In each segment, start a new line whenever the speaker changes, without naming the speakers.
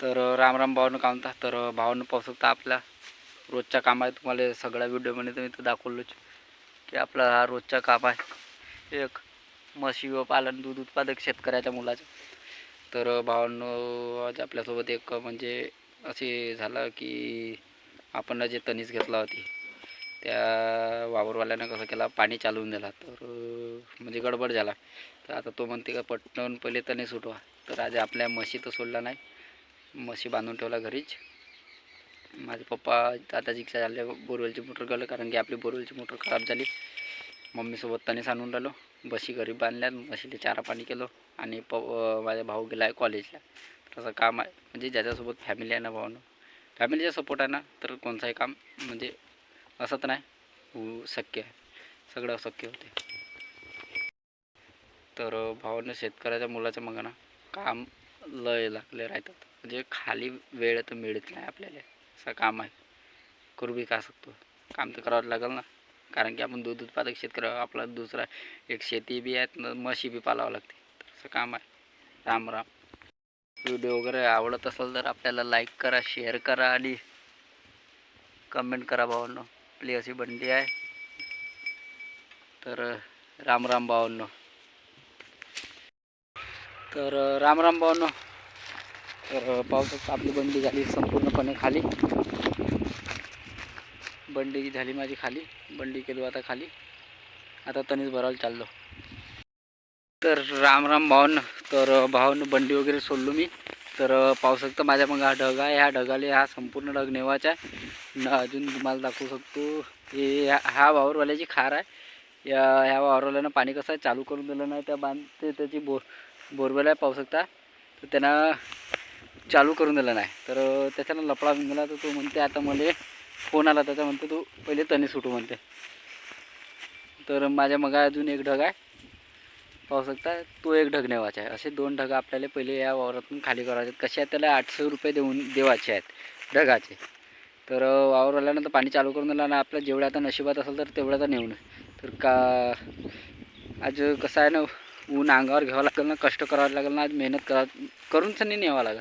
तर राम राम भावानं काय म्हणता तर भावानं पाहू शकता आपल्या रोजच्या काम आहे तुम्हाला सगळ्या व्हिडिओमध्ये तुम्ही तर दाखवलोच की आपला हा रोजचा काम आहे. एक म्हशी व पालन दूध उत्पादक शेतकऱ्याच्या मुलाचं. तर भावानं आज आपल्यासोबत एक म्हणजे असे झालं की आपण जे तणीस घेतला होती त्या वावरवाल्यानं कसं केला पाणी चालवून दिला. तर म्हणजे गडबड झाला. तर आता तो म्हणते का पटकन पहिले तणीस उठवा. तर आज आपल्या म्हशी तर सोडला नाही. म्हशी बांधून ठेवला घरीच. माझे पप्पा दादाजी झाले बोरवेलची मोटर गेलं कारण की आपली बोरवेलची मोटर खराब झाली. मम्मीसोबत तणीस आणून राहिलो. बशी घरी बांधल्या म्हशीला चारा पाणी केलो आणि प माझा भाऊ गेला आहे कॉलेजला. तसं काम आहे. म्हणजे ज्याच्यासोबत फॅमिली आहे ना भावानं. फॅमिलीचा सपोर्ट आहे ना तर कोणताही काम म्हणजे असं तर नाही. होऊ शक्य आहे. सगळं शक्य होते. तर भावानं शेतकऱ्याच्या मुलाच्या मग ना काम लय लागले राहतात. म्हणजे खाली वेळ तर मिळत नाही आपल्याला. असं काम आहे. करू बी का शकतो? काम तर करावं लागेल ना. कारण की आपण दूध उत्पादक शेतकरी आपला दुसरा एक शेती बी आहेत ना म्हशी बी पालावं लागते. तर असं काम आहे. राम राम. व्हिडिओ वगैरे आवडत असेल तर आपल्याला लाईक करा शेअर करा आणि कमेंट करा भावांनो. आपली अशी बंडी आहे. तर राम राम भावांनो. तर राम राम भावांनो. तर पावसात आपली बंडी झाली संपूर्णपणे खाली. बंडी झाली माझी खाली. बंडी केली आता खाली. आता तणीच भरायला चाललो. तर राम राम भावन. तर भावन बंडी वगैरे सोडलो मी. तर पावसात तर माझ्या मग हा ढग आहे. ह्या ढगाले हा संपूर्ण ढग नेवाचा आहे. न अजून तुम्हाला दाखवू शकतो. हे ह्या- हा वावरवाल्याची खार आहे. या ह्या वावरवाल्यानं पाणी कसं आहे? चालू करून दिलं नाही. त्या बांधते त्याची बोर बोरवेल पाहू शकता. तर त्यांना चालू करून दिलं नाही. तर त्याच्यानं लपडा गेला. तर तो म्हणते आता मला फोन आला. त्याचा म्हणते तू पहिले तणी सुटू म्हणते. तर माझ्या मग अजून एक ढग आहे. पाहू शकता तो एक ढग नेवाचा आहे. असे दोन ढग आपल्याला पहिले या वावरातून खाली करायचे आहेत. कसे आहेत त्याला आठशे रुपये देऊन देवाचे आहेत ढगाचे. तर वावर आल्यानंतर पाणी चालू करून दिलं आणि आपलं जेवढं आता नशिबात असेल तर तेवढं तर नेऊन. तर का आज कसं आहे ना ऊन अंगावर घ्यावं लागेल ना कष्ट करावं लागेल ना आज मेहनत करा करूनच नाही न्यावं लागेल.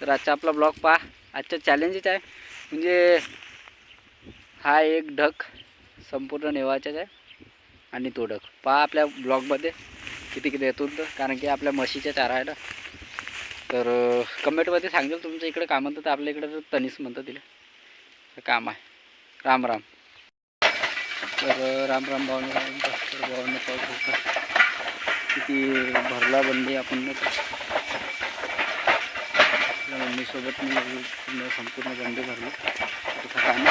तर आजचा आपला ब्लॉग पहा आजचा चॅलेंजेस आहे. म्हणजे हा एक ढग संपूर्ण नेवाचाच आहे आणि तो ढग. पहा आपल्या ब्लॉगमध्ये किती किती येतो तर कारण की आपल्या म्हशीच्या चारा आहे ना. तर कमेंटमध्ये सांगेल तुमच्या इकडे काय म्हणतात तर आपल्या इकडे तर तनीस म्हणतात तिला. काम आहे. राम राम. तर राम राम भावने भावने पाहू किती भरला बंदी आपण मम्मीसोबत मी पूर्ण संपूर्ण बंदी भरली. तिथं काम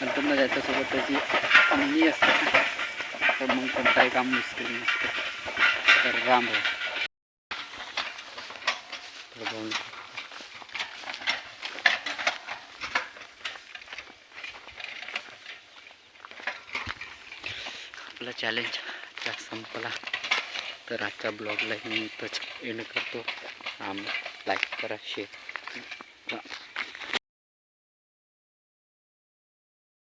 नंतर मग त्याच्यासोबत त्याची मम्मी असते. तर मग कोणताही काम मुश्किल नसतं. तर राम राम. तर आपला चॅलेंज संपला. तर आजच्या ब्लॉगला मी इथंच एंड करतो. आम लाईक करा शेअर